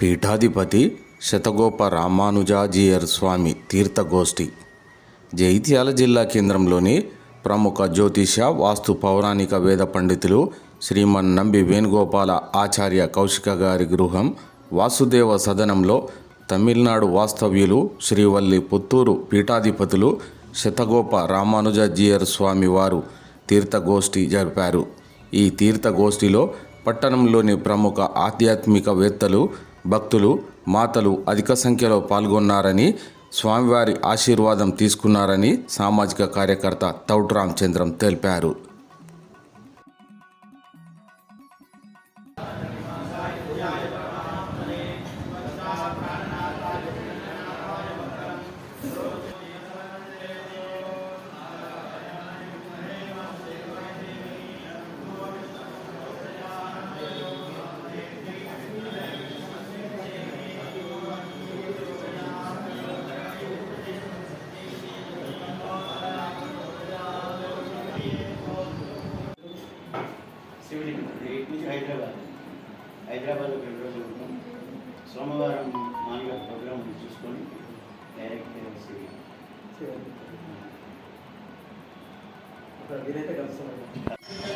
పీఠాధిపతి శతగోప రామానుజాజీయర్ స్వామి తీర్థగోష్ఠి జైత్యాల జిల్లా కేంద్రంలోని ప్రముఖ జ్యోతిష వాస్తు పౌరాణిక వేద పండితులు శ్రీమన్ నంబి వేణుగోపాల ఆచార్య కౌశిక గారి గృహం వాసుదేవ సదనంలో తమిళనాడు వాస్తవ్యులు శ్రీవల్లి పుత్తూరు పీఠాధిపతులు శతగోప రామానుజాజీయర్ స్వామి వారు తీర్థగోష్ఠి జరిపారు. ఈ తీర్థగోష్ఠిలో పట్టణంలోని ప్రముఖ ఆధ్యాత్మికవేత్తలు భక్తులు మాతలు అధిక సంఖ్యలో పాల్గొన్నారని స్వామివారి ఆశీర్వాదం తీసుకున్నారని సామాజిక కార్యకర్త తౌట్ రామచంద్రం తెలిపారు. హైదరాబాద్లో రెండు రోజులు సోమవారం మామూలుగా ప్రోగ్రామ్ చూసుకొని డైరెక్ట్ శివుడి వీలైతే కలుస్తాం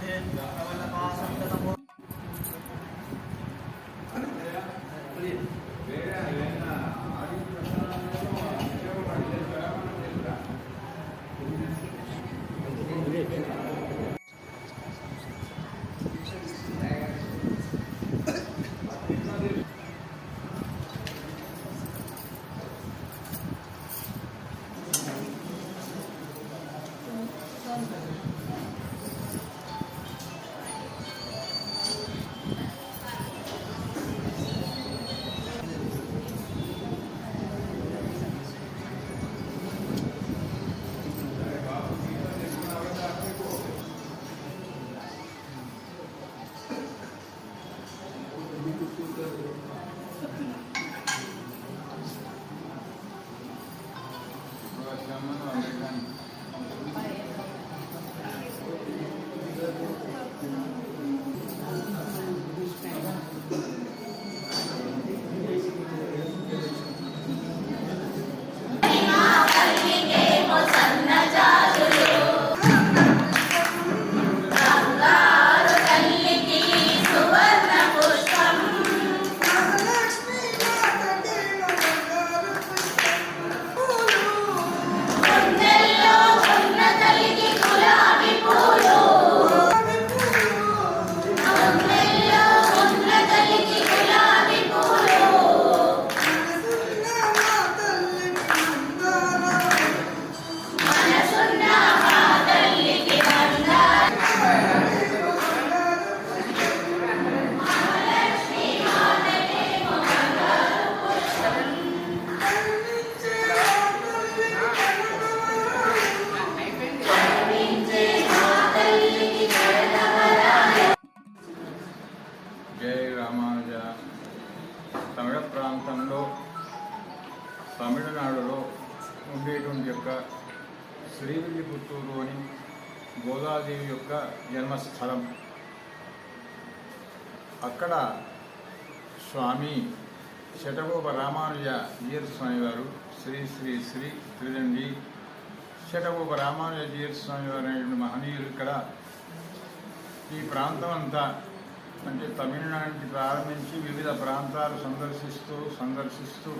ハハハハ! Yeah. ఉండేటువంటి యొక్క శ్రీవిల్లిపుత్తూరు అని గోదాదేవి యొక్క జన్మస్థలం. అక్కడ స్వామి శటగోప రామానుజ జీయర్ స్వామి వారు శ్రీ శ్రీ శ్రీ త్రిదండి. శటగోప రామానుజ జీయర్ స్వామి వారు అనేటువంటి మహనీయులు ఇక్కడ. ఈ ప్రాంతం అంతా అంటే తమిళనాడుకి ప్రారంభించి వివిధ ప్రాంతాలు సందర్శిస్తూ సందర్శిస్తూ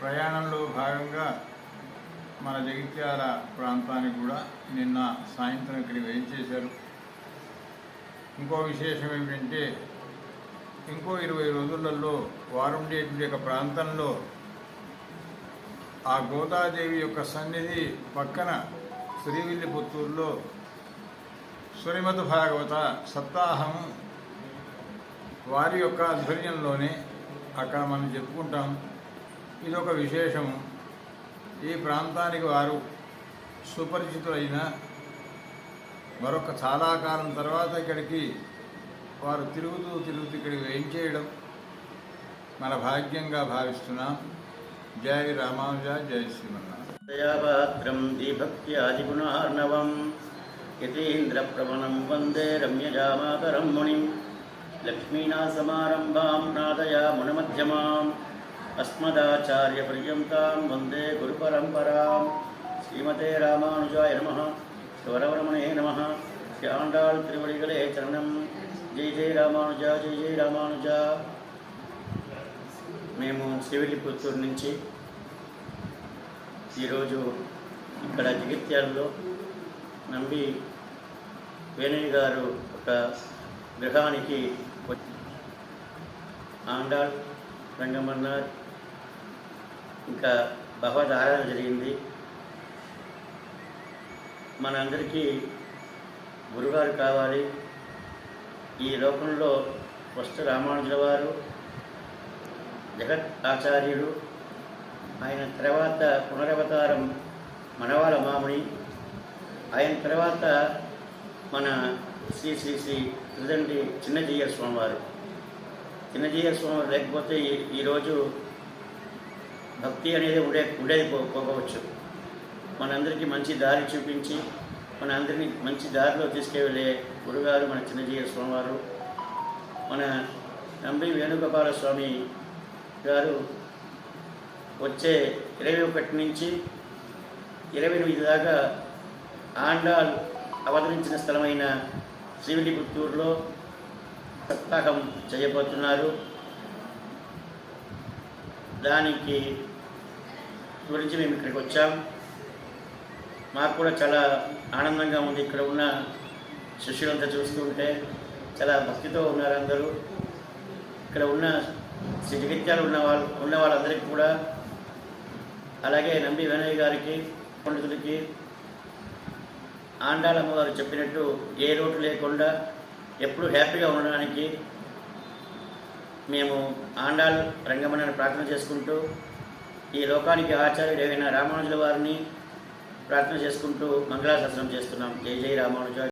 ప్రయాణంలో భాగంగా మన జగిత్యాల ప్రాంతానికి కూడా నిన్న సాయంత్రం ఇక్కడికి వేయించేశారు. ఇంకో విశేషం ఏమిటంటే ఇంకో ఇరవై రోజులలో వారుండేటువంటి యొక్క ప్రాంతంలో ఆ గోదాదేవి యొక్క సన్నిధి పక్కన శ్రీవిల్లిపుత్తూరులో శ్రీమద్ భాగవత సప్తాహం వారి యొక్క ఆధ్వర్యంలోనే అక్కడ మనం చెప్పుకుంటాం. ఇదొక విశేషం ఈ ప్రాంతానికి వారు సుపరిచితులైన మరొక చాలా కాలం తర్వాత ఇక్కడికి వారు తిరుగుతూ తిరుగుతూ ఇక్కడికి వేయించేయడం మన భాగ్యంగా భావిస్తున్నాం. జై రామానుజ జై శ్రీమన్నారాయణ. దయాపాత్రం దీభక్త్యాదిగుణార్ణవం యతీంద్రప్రవణం వందే రమ్యజామాతరం మునిం. నాదయా మునమధ్యమాం అస్మదాచార్యపర్యంతాం వందే గురుపరంపరాం శ్రీమతే రామానుజాయ నమ శివరవరమణే నమ శ్యాండాళ్ త్రివడిగలే చరణం జై జై రామానుజ జై జై రామానుజ మేము శివలిపుత్తూరు నుంచి ఈరోజు ఇక్కడ జగిత్యాలలో నంబి వేణయ్య గారు ఒక గృహానికి ఆండాళ్ రంగమన్నార్ ఇంకా భగవద్ ఆరాధన జరిగింది. మనందరికీ గురుగారు కావాలి. ఈ లోకంలో వస్తు రామానుజుల వారు జగత్ ఆచార్యులు ఆయన తర్వాత పునరవతారం మనవాల మామిడి ఆయన తర్వాత మన శ్రీ శ్రీ శ్రీ త్రిదండి చిన్నజీయ స్వామివారు చిన్నజీయ స్వామివారు లేకపోతే ఈ- ఈరోజు భక్తి అనేది ఉండే ఉండేది పోకపోవచ్చు మనందరికీ మంచి దారి చూపించి మన అందరినీ మంచి దారిలో తీసుకెళ్ళే గురుగారు మన చిన్నజీయ స్వామివారు మన నంబి వేణుగోపాల స్వామి గారు వచ్చే ఇరవై ఒకటి నుంచి ఇరవై ఎనిమిది దాకా ఆండాల్ అవతరించిన స్థలమైన శ్రీవిలిపుత్తూరులో సప్తాహం చేయబోతున్నారు. దానికి గురించి మేము ఇక్కడికి వచ్చాం. మాకు కూడా చాలా ఆనందంగా ఉంది ఇక్కడ ఉన్న శిష్యులంతా చూస్తుంటే చాలా భక్తితో ఉన్నారు అందరూ. ఇక్కడ ఉన్న శ్రీ ఉన్న వాళ్ళు ఉన్న వాళ్ళందరికీ కూడా. అలాగే నంబి వినయ్ గారికి పండితులకి. ఆండాలమ్మ గారు చెప్పినట్టు ఏ లోటు లేకుండా ఎప్పుడు హ్యాపీగా ఉండడానికి మేము ఆండాల్ రంగమణని ప్రార్థన చేసుకుంటూ ఈ లోకానికి ఆచార్యుడైన రామానుజుల వారిని ప్రార్థన చేసుకుంటూ మంగళాశాసనం చేస్తున్నాం. జై జై రామానుజ